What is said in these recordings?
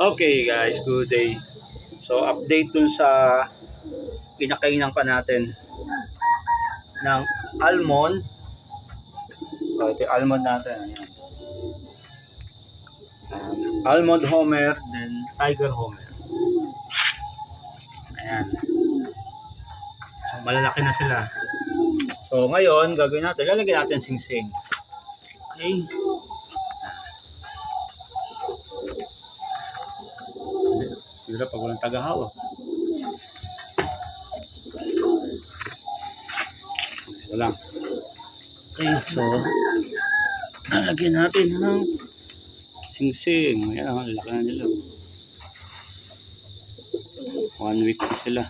Okay guys, good day. So update dun sa kinakainan pa natin ng almond. So, ito yung almond natin. Ayan. Almond Homer, then Tiger Homer. Ayan. So malalaki na sila. So ngayon, gagawin natin, lalagyan natin sing-sing. Okay. Hirap pag walang tagahawak. Wala. Okay, so lalagyan natin ng sing-sing. Ayan, ang laki na nila. One week na sila.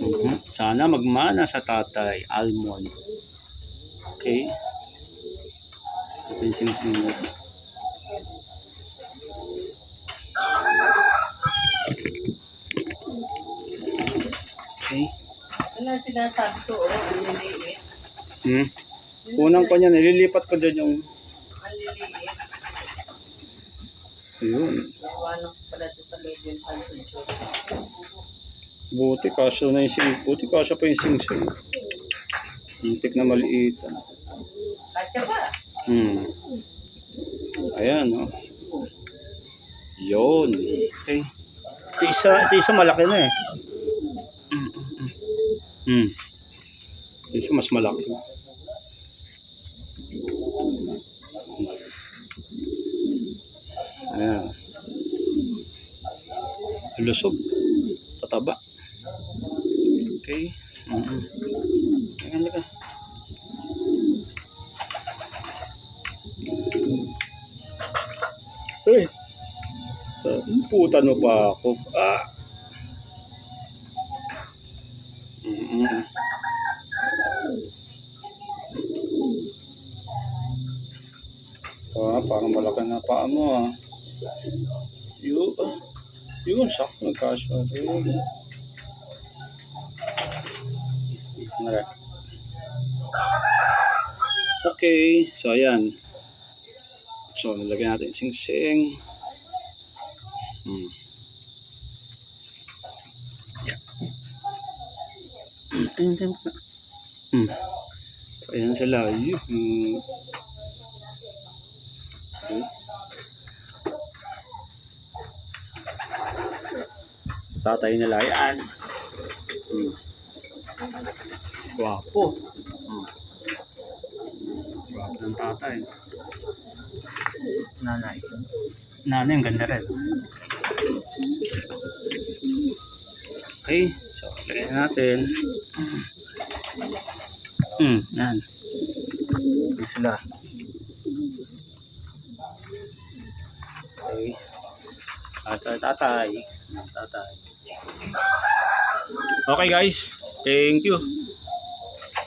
Mhm. Sana magmana sa tatay. Almond. Okay. Ito yung sing-sing natin. Okay. Ano sinasabi ko, oh, ang liliit. Hmm. Unang ko niya, nililipat ko dyan yung... Ang liliit. Yun. Nawanan ko pala ito sa Legion Concentrate. Buti kasya na yung sing... Buti kasya pa yung sing-sing. Hintik na maliit. ah. Kasya ba? Hmm. Ayan, oh. Yun. Okay. Ito isa, ito isa malaki na eh. Hmm. hmm, hmm. Hmm. Isa mas malaki. Ayan. Lusog. Tataba. Okay. Mm-mm. Ayan, lika. Eh. Puta no pa ako. Ah. Mm-mm. Ah, parang malaki na paa mo ah. Yun, ah. Yun, sakto nagkasya. Yun. Okay, so ayan. So, nilagyan natin sing-sing. Hmm. Tingin, tingin. Hmm. Ayan sila. Hmm. Okay. Tatay nila yan. Hmm. Gwapo. Hmm. Gwapo ng tatay. Nanay. Nanay, ang ganda rin. Okay, so lagyan natin. Hmm, yan. Okay sila. Okay. Tatay, tatay. Tatay. Okay guys, thank you.